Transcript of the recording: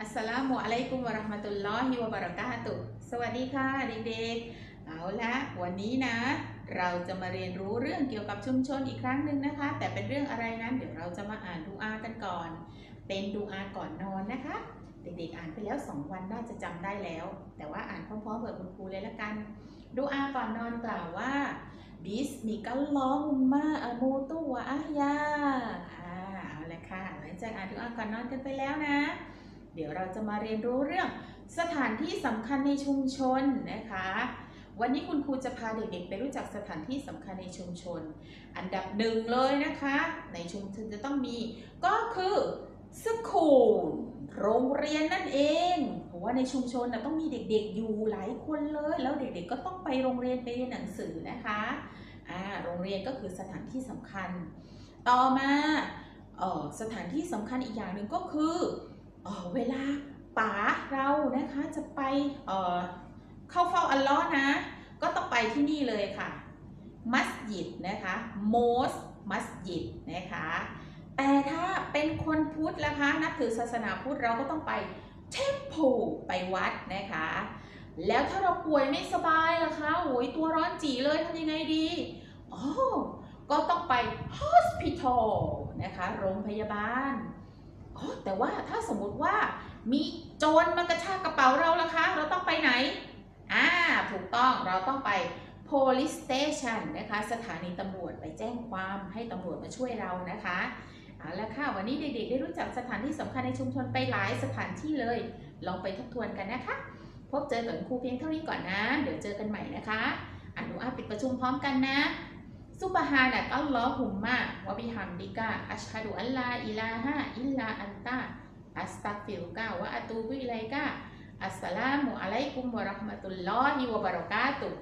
อัสสลามุอะลัยกุมวะราะห์มะตุลลอฮิวะบะเราะกาตุสวัสดีค่ะเด็กๆ เอาละวันนี้นะ เราจะมาเรียนรู้เรื่องเกี่ยวกับชุมชนอีกครั้งหนึ่งนะคะ แต่เป็นเรื่องอะไรนั้น เดี๋ยวเราจะมาอ่านดูอากันก่อน เป็นดูอาก่อนนอนนะคะ เด็กๆอ่านไปแล้ว 2 วันน่าจะจำได้แล้ว แต่ว่าอ่านพร้อมๆกับคุณครูเลยละกัน ดูอาก่อนนอนกล่าวว่าบิสมิกัลลอฮุมมาอะมูตุวะอะฮยาอ่าเอาละค่ะหลังจากอ่านดูอาก่อนนอนกันไปแล้วนะ เดี๋ยวเราจะมาเรียนรู้เรื่องสถานที่สำคัญในชุมชนนะคะวันนี้คุณครูจะพาเด็กๆไปรู้จักสถานที่สำคัญในชุมชน อันดับหนึ่งเลยนะคะ ในชุมชนจะต้องมีก็คือสคูล โรงเรียนนั่นเอง เพราะว่าในชุมชนนะต้องมีเด็กๆอยู่หลายคนเลย แล้วเด็กๆก็ต้องไปโรงเรียนไปเรียนหนังสือนะคะอ่าโรงเรียนก็คือสถานที่สำคัญ ต่อมาเออสถานที่สำคัญอีกอย่างหนึ่งก็คือเออเวลาป๋าเรานะคะจะไปเออเข้าเฝ้าอัลลอฮ์นะ ก็ต้องไปที่นี่เลยค่ะ มัสยิดนะคะโมสมัสยิดนะคะ แต่ถ้าเป็นคนพุทธนะคะ นับถือศาสนาพุทธเราก็ต้องไปเทมเพลไปวัดนะคะ แล้วถ้าเราป่วยไม่สบายล่ะคะโอ้ยตัวร้อนจีเลยทำยังไงดีอ๋อก็ต้องไป hospital นะคะ โรงพยาบาลอ๋อแต่ว่าถ้าสมมติว่ามีโจรมากระชากกระเป๋าเราล่ะคะ เราต้องไปไหน อ่า ถูกต้อง เราต้องไป police station นะคะ สถานีตำรวจไปแจ้งความให้ตำรวจมาช่วยเรานะคะ เอาละค่ะวันนี้เด็กๆ ได้รู้จักสถานที่สำคัญในชุมชนไปหลายสถานที่เลย ลองไปทบทวนกันนะคะ พบเจอกับครูเพียงเท่านี้ก่อนนะ เดี๋ยวเจอกันใหม่นะคะอนุอาปิดประชุมพร้อมกันนะซุบฮานะกัลลอฮุมมะวะบิฮัมดิกะอัชฮะดุอัลลาอิลาฮะอิลลาอันตะอัสตักฟิรุกะวะอะตูบิอิลัยกะอัสสลามุอะลัยกุมวะราะห์มะตุลลอฮิวะบะเราะกาตุฮ์